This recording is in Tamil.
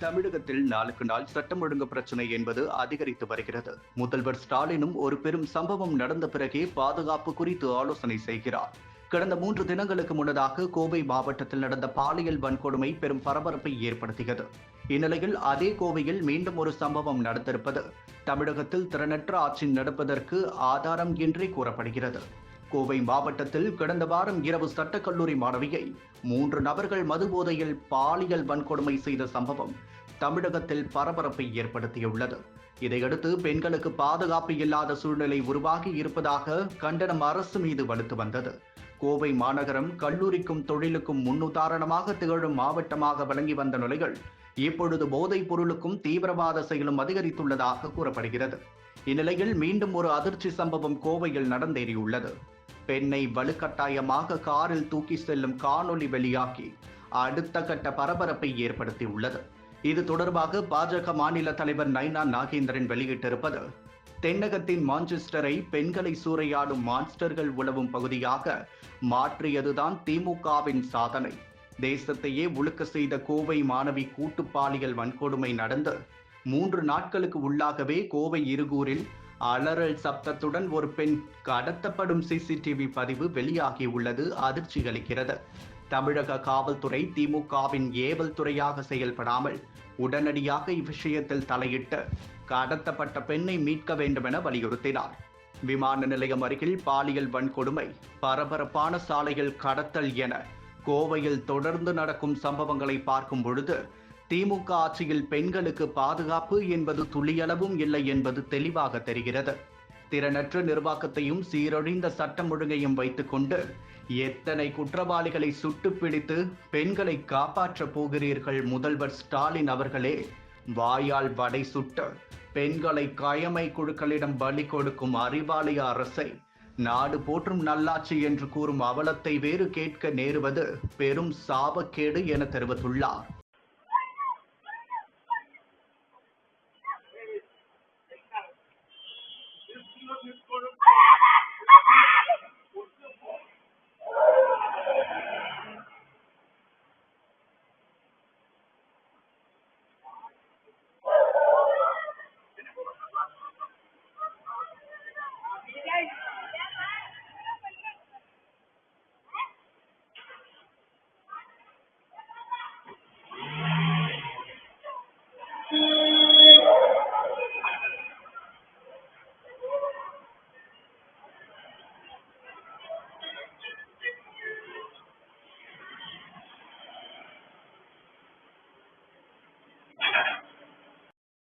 தமிழகத்தில் நாளுக்கு நாள் சட்டம் ஒழுங்கு பிரச்சனை என்பது அதிகரித்து வருகிறது. முதல்வர் ஸ்டாலினும் ஒரு பெரும் சம்பவம் நடந்த பிறகே பாதுகாப்பு குறித்து ஆலோசனை செய்கிறார். கடந்த மூன்று தினங்களுக்கு முன்னதாக கோவை மாவட்டத்தில் நடந்த பாலியல் வன்கொடுமை பெரும் பரபரப்பை ஏற்படுத்தியது. இந்நிலையில் அதே கோவையில் மீண்டும் ஒரு சம்பவம் நடந்திருப்பது. தமிழகத்தில் திறனற்ற ஆட்சி நடப்பதற்கு ஆதாரம் என்றே கூறப்படுகிறது. கோவை மாவட்டத்தில் கடந்த வாரம் இரவு சட்டக்கல்லூரி மாணவியை மூன்று நபர்கள் மது போதையில் பாலியல் வன்கொடுமை செய்த சம்பவம் தமிழகத்தில் பரபரப்பை ஏற்படுத்தியுள்ளது. இதையடுத்து பெண்களுக்கு பாதுகாப்பு இல்லாத சூழ்நிலை உருவாகி இருப்பதாக கண்டனம் அரசு மீது வலுத்து வந்தது. கோவை மாநகரம் கல்லூரிக்கும் தொழிலுக்கும் முன்னுதாரணமாக திகழும் மாவட்டமாக வழங்கி வந்த நிலையில் இப்பொழுது போதைப் பொருளுக்கும் தீவிரவாத செயலும் அதிகரித்துள்ளதாக கூறப்படுகிறது. இந்நிலையில் மீண்டும் ஒரு அதிர்ச்சி சம்பவம் கோவையில் நடந்தேறியுள்ளது. பெண்ணை வலுக்கட்டாயமாக காரில் தூக்கி செல்லும் காணொலி வெளியாகி அடுத்த கட்ட பரபரப்பை ஏற்படுத்தியுள்ளது. இது தொடர்பாக பாஜக மாநில தலைவர் நைனா நாகேந்திரன் வெளியிட்டிருப்பது தென்னகத்தின் மான்செஸ்டரை பெண்களை சூறையாடும் மான்ஸ்டர்கள் உழவும் பகுதியாக மாற்றியதுதான் திமுகவின் சாதனை. தேசத்தையே உழுக்க செய்த கோவை மாணவி கூட்டு பாலியல் வன்கொடுமை நடந்து மூன்று நாட்களுக்கு உள்ளாகவே கோவை இருகூரில் அலறல் சப்தத்துடன் ஒரு பெண் கடத்தப்படும் சிசிடிவி பதிவு வெளியாகியுள்ளது அதிர்ச்சி அளிக்கிறது. தமிழக காவல்துறை திமுகவின் ஏவல் துறையாக செயல்படாமல் உடனடியாக இவ்விஷயத்தில் தலையிட்டு கடத்தப்பட்ட பெண்ணை மீட்க வேண்டும் என வலியுறுத்தினார். விமான நிலையம் அருகில் பாலியல் வன்கொடுமை பரபரப்பான சாலைகள் கடத்தல் என கோவையில் தொடர்ந்து நடக்கும் சம்பவங்களை பார்க்கும் பொழுது திமுக ஆட்சியில் பெண்களுக்கு பாதுகாப்பு என்பது துளியளவும் இல்லை என்பது தெளிவாக தெரிகிறது. திறனற்ற நிர்வாகத்தையும் சீரழிந்த சட்டம் ஒழுங்கையும் வைத்துக்கொண்டு எத்தனை குற்றவாளிகளை சுட்டு பிடித்து பெண்களை காப்பாற்றப் போகிறீர்கள் முதல்வர் ஸ்டாலின் அவர்களே? வாயால் வடை சுட்டு பெண்களை கயமை குழுக்களிடம் பலி கொடுக்கும் அறிவாலய அரசை நாடு போற்றும் நல்லாட்சி என்று கூறும் அவலத்தை வேறு கேட்க நேருவது பெரும் சாபக்கேடு என தெரிவித்துள்ளார்.